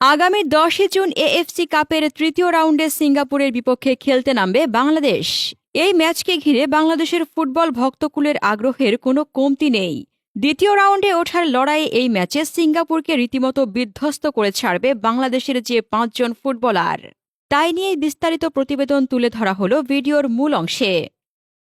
আগামী দশই June AFC কাপের তৃতীয় রাউন্ডে সিঙ্গাপুরের বিপক্ষে খেলতে নামবে বাংলাদেশ। এই ম্যাচকে ঘিরে বাংলাদেশের ফুটবল ভক্তকুলের আগ্রহের কোনো কমতি নেই। দ্বিতীয় রাউন্ডে ওঠার লড়াইয়ে এই ম্যাচে সিঙ্গাপুরকে রীতিমতো বিধ্বস্ত করে ছাড়বে বাংলাদেশের যে পাঁচজন ফুটবলার। তাই নিয়ে বিস্তারিত প্রতিবেদন তুলে ধরা হলো ভিডিওর মূল অংশে।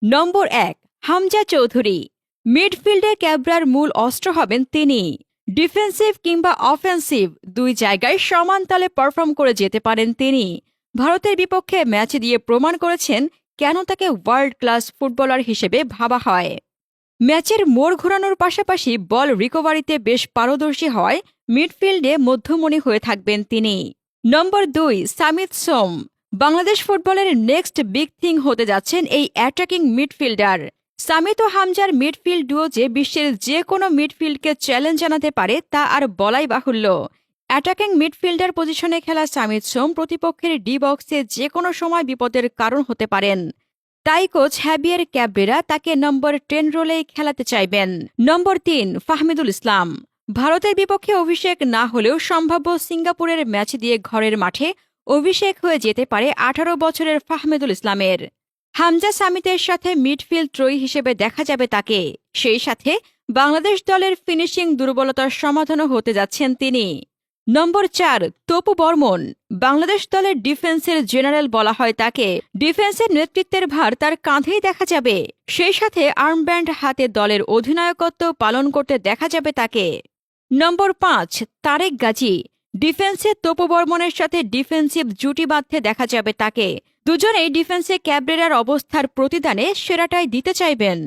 নম্বর এক, হামজা চৌধুরী। মিডফিল্ডে ক্যাবরার মূল অস্ত্র হবেন তিনি। ডিফেন্সিভ কিংবা অফেন্সিভ দুই জায়গায় সমান তালে পারফর্ম করে যেতে পারেন তিনি। ভারতের বিপক্ষে ম্যাচ দিয়ে প্রমাণ করেছেন কেন তাকে ওয়ার্ল্ড ক্লাস ফুটবলার হিসেবে ভাবা হয়। ম্যাচের মোড় ঘোরানোর পাশাপাশি বল রিকভারিতে বেশ পারদর্শী হয় মিডফিল্ডে মধ্যমণি হয়ে থাকবেন তিনি। নম্বর দুই সামিত সোম বাংলাদেশ ফুটবলের নেক্সট বিগ থিং হতে যাচ্ছেন এই অ্যাটাকিং মিডফিল্ডার সামিত ও হামজার মিডফিল্ড ডুও যে বিশ্বের যে কোনো মিডফিল্ডকে চ্যালেঞ্জ জানাতে পারে, তা আর বলাই বাহুল্য। অ্যাটাকিং মিডফিল্ডার পজিশনে খেলা সামিত সোম প্রতিপক্ষের ডি বক্সে যে কোনো সময় বিপদের কারণ হতে পারেন। তাই কোচ হ্যাবিয়ার ক্যাবরেরা তাকে নম্বর টেন রোলেই খেলাতে চাইবেন। নম্বর তিন, ফাহমিদুল ইসলাম। ভারতের বিপক্ষে অভিষেক না হলেও সম্ভাব্য সিঙ্গাপুরের ম্যাচ দিয়ে ঘরের মাঠে অভিষেক হয়ে যেতে পারে আঠারো বছরের ফাহমেদুল ইসলামের। হামজা সামিতের সাথে মিডফিল্ড ত্রয়ী হিসেবে দেখা যাবে তাকে। সেই সাথে বাংলাদেশ দলের ফিনিশিং দুর্বলতার সমাধানও হতে যাচ্ছেন তিনি। নম্বর চার, তপু বর্মন। বাংলাদেশ দলের ডিফেন্সের জেনারেল বলা হয় তাকে। ডিফেন্সের নেতৃত্বের ভার তার কাঁধেই দেখা যাবে। সেই সাথে আর্মব্যান্ড হাতে দলের অধিনায়কত্ব পালন করতে দেখা যাবে তাকে। নম্বর পাঁচ, তারেক গাজী। ডিফেন্সে তোপবর্মনের সাথে ডিফেন্সিভ জুটি বাঁধতে দেখা যাবে তাকে। দুজনেই ডিফেন্সে ক্যাবরেরার অবস্থার প্রতিদানে সেরাটাই দিতে চাইবেন।